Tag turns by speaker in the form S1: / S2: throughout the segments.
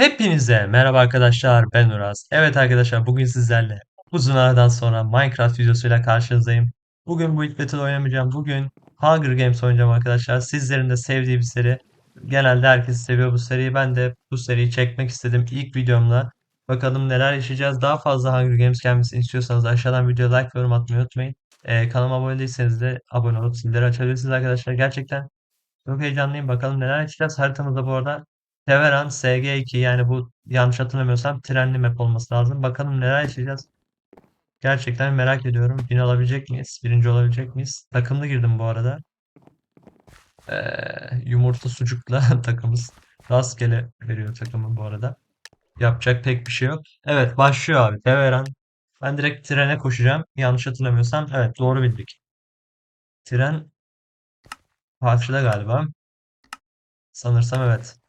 S1: Hepinize merhaba arkadaşlar ben Uraz. Evet arkadaşlar bugün sizlerle uzun aradan sonra Minecraft videosuyla karşınızdayım. Bugün bu battle oynamayacağım. Bugün Hunger Games oynayacağım arkadaşlar. Sizlerin de sevdiği bir seri. Genelde herkes seviyor bu seriyi. Ben de bu seriyi çekmek istedim ilk videomla. Bakalım neler yaşayacağız. Daha fazla Hunger Games gelmesini istiyorsanız aşağıdan videoya like ve yorum atmayı unutmayın. Ee, kanalıma abone değilseniz de abone olup zilleri açabilirsiniz arkadaşlar. Gerçekten çok heyecanlıyım. Bakalım neler yaşayacağız. Haritamızda bu arada Severan SG2 yani bu yanlış hatırlamıyorsam trenli map olması lazım. Bakalım neler yaşayacağız. Gerçekten merak ediyorum. Bin alabilecek miyiz? Birinci olabilecek miyiz? Takımlı girdim bu arada. Ee, yumurta sucukla takımız. Rastgele veriyor takımı bu arada. Yapacak pek bir şey yok. Evet başlıyor abi. Severan. Ben direkt trene koşacağım. Yanlış hatırlamıyorsam. Evet doğru bildik. Tren karşıda galiba. Sanırsam evet.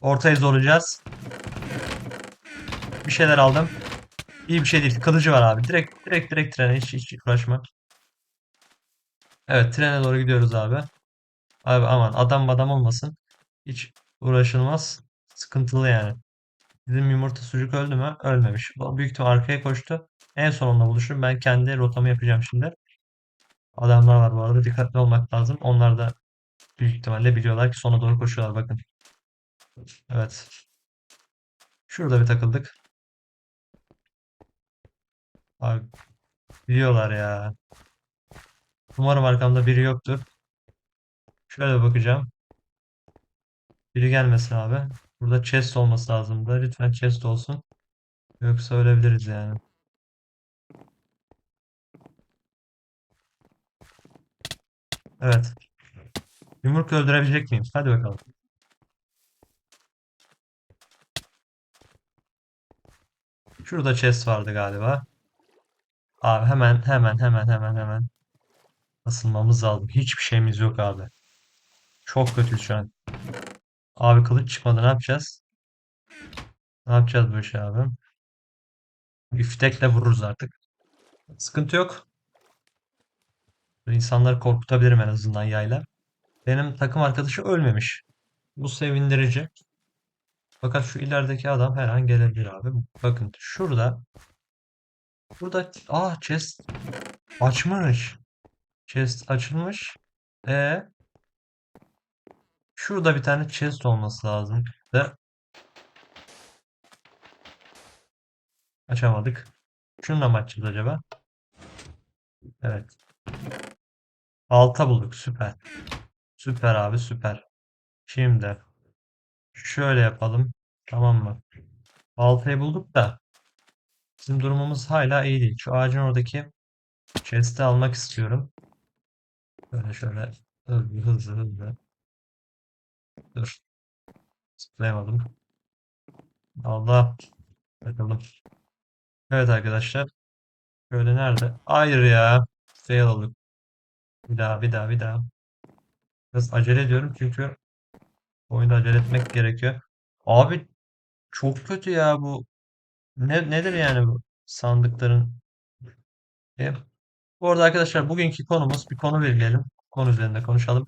S1: Ortayı zorlayacağız. Bir şeyler aldım. İyi bir şey değil. Kılıcı var abi. Direkt direkt direkt trene hiç hiç uğraşma. Evet trene doğru gidiyoruz abi. Abi aman adam adam olmasın. Hiç uğraşılmaz. Sıkıntılı yani. Bizim yumurta sucuk öldü mü? Ölmemiş. Büyük ihtimal arkaya koştu. En son onunla buluşurum. Ben kendi rotamı yapacağım şimdi. Adamlar var bu arada. Dikkatli olmak lazım. Onlar da büyük ihtimalle biliyorlar ki sona doğru koşuyorlar. Bakın. Evet. Şurada bir takıldık. Abi biliyorlar ya. Umarım arkamda biri yoktur. Şöyle bakacağım. Biri gelmesin abi. Burada chest olması lazım da. Lütfen chest olsun. Yoksa ölebiliriz yani. Evet. Yumruk öldürebilecek miyim? Hadi bakalım. Şurada chest vardı galiba. Abi hemen hemen hemen hemen hemen asılmamız lazım. Hiçbir şeyimiz yok abi. Çok kötü şu an. Abi kılıç çıkmadı ne yapacağız? Ne yapacağız bu işi abi? Üftekle vururuz artık. Sıkıntı yok. İnsanları korkutabilirim en azından yayla. Benim takım arkadaşı ölmemiş. Bu sevindirici. Fakat şu ilerideki adam her an gelebilir abi. Bakın şurada. Burada ah chest açmış. Chest açılmış. E şurada bir tane chest olması lazım. Ve açamadık. Şunu mı açacağız acaba? Evet. Alta bulduk. Süper. Süper abi süper. Şimdi şöyle yapalım. Tamam mı? Altayı bulduk da bizim durumumuz hala iyi değil. Şu ağacın oradaki chest'i almak istiyorum. Böyle şöyle hızlı hızlı hızlı. Dur. Zıplayamadım. Allah. Bakalım. Evet arkadaşlar. Şöyle nerede? Hayır ya. Fail olduk. Bir daha bir daha bir daha. Biraz acele ediyorum çünkü oyunda acele etmek gerekiyor. Abi çok kötü ya bu. Ne, nedir yani bu sandıkların? E, bu arada arkadaşlar bugünkü konumuz bir konu belirleyelim. Konu üzerinde konuşalım.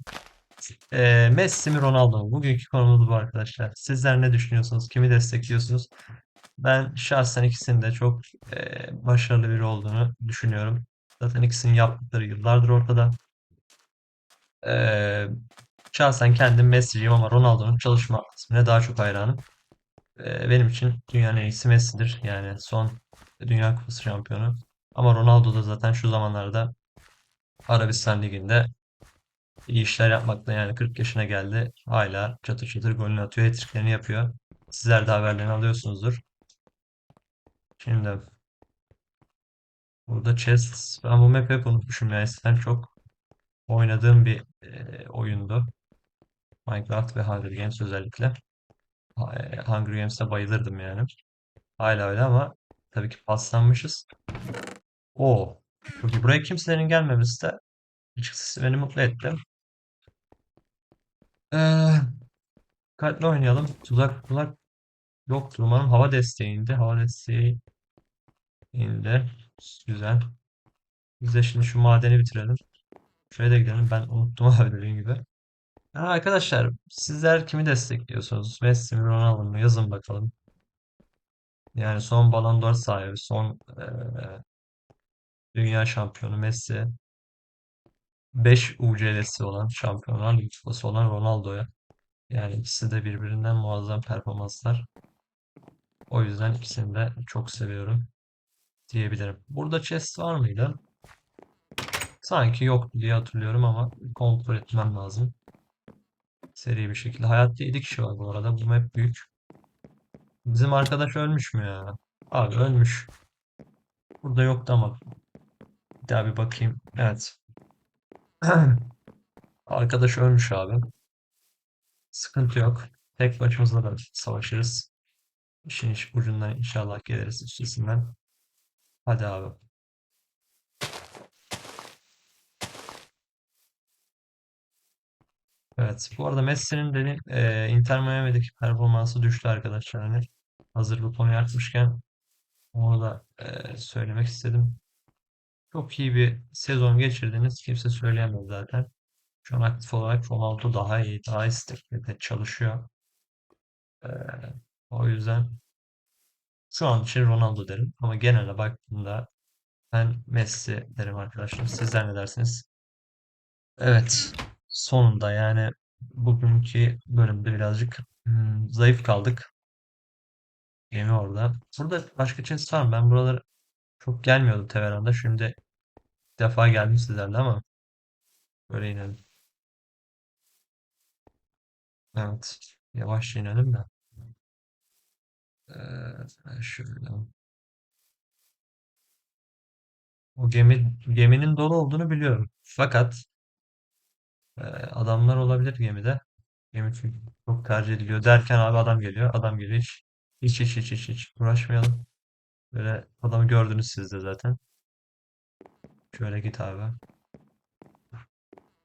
S1: E, Messi mi Ronaldo mu? Bugünkü konumuz bu arkadaşlar. Sizler ne düşünüyorsunuz? Kimi destekliyorsunuz? Ben şahsen ikisinin de çok e, başarılı biri olduğunu düşünüyorum. Zaten ikisinin yaptıkları yıllardır ortada. E, şahsen kendim Messi'ciyim ama Ronaldo'nun çalışma ismine daha çok hayranım. E, benim için dünyanın en iyisi Messi'dir. Yani son Dünya Kupası şampiyonu. Ama Ronaldo da zaten şu zamanlarda Arabistan Ligi'nde iyi işler yapmakta yani 40 yaşına geldi. Hala çatır çatır golünü atıyor, hat yapıyor. Sizler de haberlerini alıyorsunuzdur. Şimdi burada chess. Ben bu map'i hep unutmuşum ya. Eskiden çok oynadığım bir e, oyundu. Minecraft ve Hunger Games özellikle. E, Hunger Games'e bayılırdım yani. Hala öyle ama tabii ki paslanmışız. Oo. Çok iyi. Buraya kimselerin gelmemesi de açıkçası beni mutlu etti. Ee, dikkatli oynayalım. Tuzak tuzak yoktur umarım. Hava desteğinde. Hava desteği indi. Güzel. Biz de şimdi şu madeni bitirelim. Şuraya da gidelim. Ben unuttum abi dediğim gibi. Ha, arkadaşlar sizler kimi destekliyorsunuz? Messi mi Ronaldo mu? Yazın bakalım. Yani son Ballon d'Or sahibi, son eee, dünya şampiyonu Messi, 5 UCL'si olan, Şampiyonlar Ligi olan Ronaldo'ya. Yani ikisi de birbirinden muazzam performanslar. O yüzden ikisini de çok seviyorum diyebilirim. Burada chest var mıydı? Sanki yok diye hatırlıyorum ama kontrol etmem lazım. Seri bir şekilde. Hayatta 7 kişi var bu arada. Bu map büyük. Bizim arkadaş ölmüş mü ya? Abi ölmüş. Burada yoktu ama. Bir daha bir bakayım. Evet. Arkadaş ölmüş abi. Sıkıntı yok. Tek başımıza da savaşırız. İşin iş ucundan inşallah geliriz üstesinden. Hadi abi. Evet. Bu arada Messi'nin de e, Inter Miami'deki performansı düştü arkadaşlar. Hani hazır bu konuyu açmışken onu da e, söylemek istedim. Çok iyi bir sezon geçirdiniz. Kimse söyleyemez zaten. Şu an aktif olarak Ronaldo daha iyi, daha istekli de çalışıyor. E, o yüzden şu an için Ronaldo derim. Ama genele baktığımda ben Messi derim arkadaşlar. Sizler ne dersiniz? Evet. Sonunda yani bugünkü bölümde birazcık hmm, zayıf kaldık. Gemi orada. Burada başka chest var mı? Ben buraları çok gelmiyordum Teveran'da. Şimdi bir defa geldim sizlerle ama böyle inelim. Evet. Yavaş inelim de. Ee, şöyle. O gemi geminin dolu olduğunu biliyorum. Fakat adamlar olabilir gemide. Gemi çünkü çok tercih ediliyor derken abi adam geliyor. Adam geliyor hiç hiç hiç hiç hiç, hiç uğraşmayalım. Böyle adamı gördünüz siz de zaten. Şöyle git abi.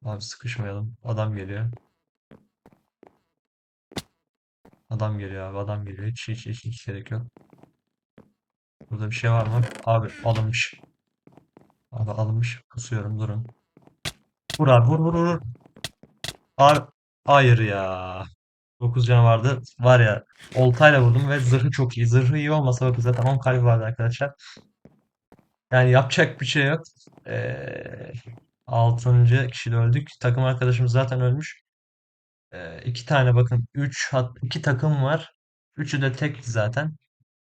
S1: Abi sıkışmayalım. Adam geliyor. Adam geliyor abi. Adam geliyor. Hiç hiç hiç, hiç gerek yok. Burada bir şey var mı? Abi alınmış. Abi alınmış. Kusuyorum durun. Vur abi vur vur vur. Abi hayır ya. 9 canı vardı. Var ya oltayla vurdum ve zırhı çok iyi. Zırhı iyi olmasa bakın zaten 10 kalbi vardı arkadaşlar. Yani yapacak bir şey yok. Ee, 6. kişide öldük. Takım arkadaşımız zaten ölmüş. Ee, iki tane bakın 3 hat iki takım var. Üçü de tek zaten.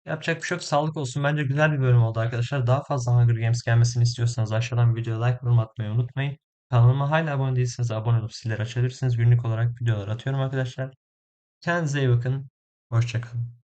S1: Yapacak bir şey yok. Sağlık olsun. Bence güzel bir bölüm oldu arkadaşlar. Daha fazla Hunger Games gelmesini istiyorsanız aşağıdan videoya like yorum atmayı unutmayın. Kanalıma hala abone değilseniz abone olup zilleri açabilirsiniz. Günlük olarak videolar atıyorum arkadaşlar. Kendinize iyi bakın. Hoşça kalın.